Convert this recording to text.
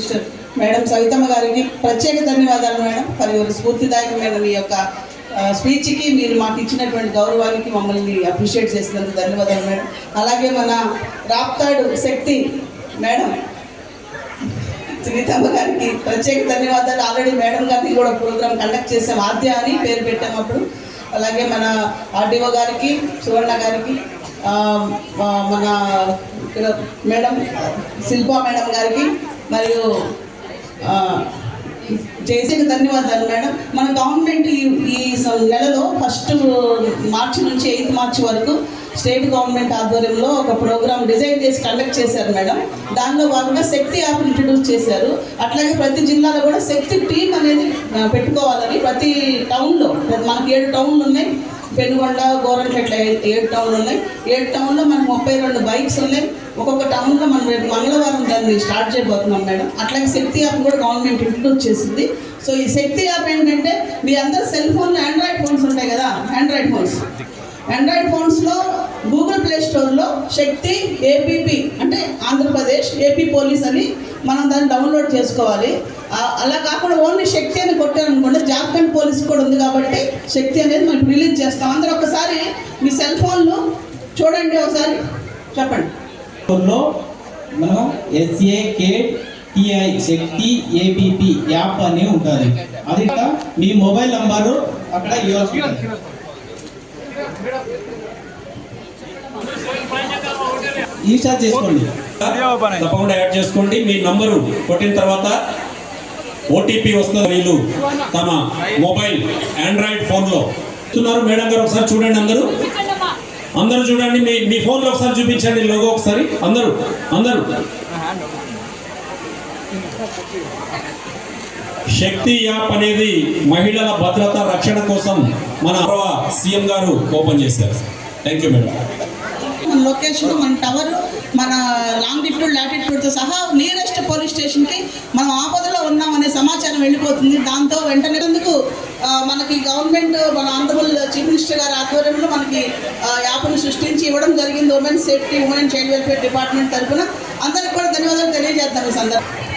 Minister madam Savitamma గారికి ప్రత్యేక ధన్యవాదాలు మేడం. పలువురు స్ఫూర్తిదాయకమైన మీ యొక్క స్పీచ్కి మీరు మాకు ఇచ్చినటువంటి గౌరవానికి మమ్మల్ని అప్రిషియేట్ చేసినందుకు ధన్యవాదాలు మేడం. అలాగే మన రాప్తాడు శక్తి మేడం సునీతమ్మ గారికి ప్రత్యేక ధన్యవాదాలు. ఆల్రెడీ మేడం గారికి కూడా ప్రోగ్రామ్ కండక్ట్ చేసాం. ఆద్య అని పేరు పెట్టాం అప్పుడు. అలాగే మన ఆర్డీఓ గారికి సువర్ణ గారికి మన మేడం శిల్పా మేడం గారికి మరియు ఆ, ధన్యవాదాలు మేడం. మన గవర్నమెంట్ ఈ ఈ సం- నెలలో ఫస్ట్ మార్చి నుంచి ఎయిత్ మార్చి వరకు స్టేట్ గవర్నమెంట్ ఆధ్వర్యంలో ఒక ప్రోగ్రామ్ డిజైన్ చేసి కండక్ట్ చేశారు మేడం. దానిలో భాగంగా శక్తి యాప్ ఇంట్రడ్యూస్ చేశారు. అట్లాగే ప్రతి జిల్లాలో కూడా శక్తి టీం అనేది పెట్టుకోవాలని ప్రతి టౌన్లో మనకి ఏడు టౌన్లు ఉన్నాయి. పెనుగొండ గోరంట్ల ఇట్లా ఏ- ఏడు టౌన్లు ఉన్నాయి. ఏడు టౌన్లో మనకు ముప్పై రెండు బైక్స్ ఉన్నాయి. ఒక్కొక్క టౌన్లో మనం రేపు మంగళవారం దాన్ని స్టార్ట్ చేయబోతున్నాం మేడం. అట్లాగే శక్తి యాప్ కూడా గవర్నమెంట్ ఇంట్రడ్యూస్ చేసింది సో ఈ శక్తి యాప్ ఏంటంటే మీ అందరు సెల్ ఫోన్ ఆండ్రాయిడ్ ఫోన్స్ ఉంటాయి కదా ఆండ్రాయిడ్ ఫోన్స్ ఆండ్రాయిడ్ ఫోన్స్లో గూగుల్ ప్లే స్టోర్లో శక్తి ఏపీపీ అంటే ఆంధ్రప్రదేశ్ ఏపీ పోలీస్ అని మనం దాన్ని డౌన్లోడ్ చేసుకోవాలి. అలా కాకుండా ఓన్లీ శక్తి అని కొట్టారనుకోండి జార్ఖండ్ పోలీస్ కూడా ఉంది కాబట్టి శక్తి అనేది మనం రిలీజ్ చేస్తాం. అందరూ ఒకసారి మీ సెల్ ఫోన్లు చూడండి ఒకసారి. చెప్పండి. లో మనం SAK TI Shakti ABP app అని ఉంటుంది అది మీ మొబైల్ నంబరు అక్కడ రీఛార్జ్ చేసుకోండి. తప్పకుండా యాడ్ చేసుకోండి. మీ నంబరు కొట్టిన తర్వాత ఓటీపీ వస్తుంది వీళ్ళు తమ మొబైల్ ఆండ్రాయిడ్ ఫోన్లో చూస్తున్నారు మేడం గారు ఒకసారి చూడండి అందరూ. అందరూ చూడండి. మీ మీ ఫోన్లో ఒకసారి చూపించండి లోగో ఒకసారి. అందరూ అందరూ. శక్తి యాప్ అనేది మహిళల భద్రత రక్షణ కోసం మన సీఎం గారు ఓపెన్ చేశారు. థ్యాంక్ యూ మేడం మన లొకేషన్ మన టవర్ మన లాంగిట్యూడ్ లాటిట్యూడ్తో సహా వెళ్ళిపోతుంది. దాంతో వెంటనే ఎందుకు మనకి గవర్నమెంట్ మన ఆంధ్రప్రదేశ్ చీఫ్ మినిస్టర్ గారి ఆధ్వర్యంలో మనకి యాప్ను సృష్టించి ఇవ్వడం జరిగింది. Women safety women child welfare department తరఫున. అందరికి కూడా ధన్యవాదాలు తెలియజేద్దాం ఈ సందర్భంగా.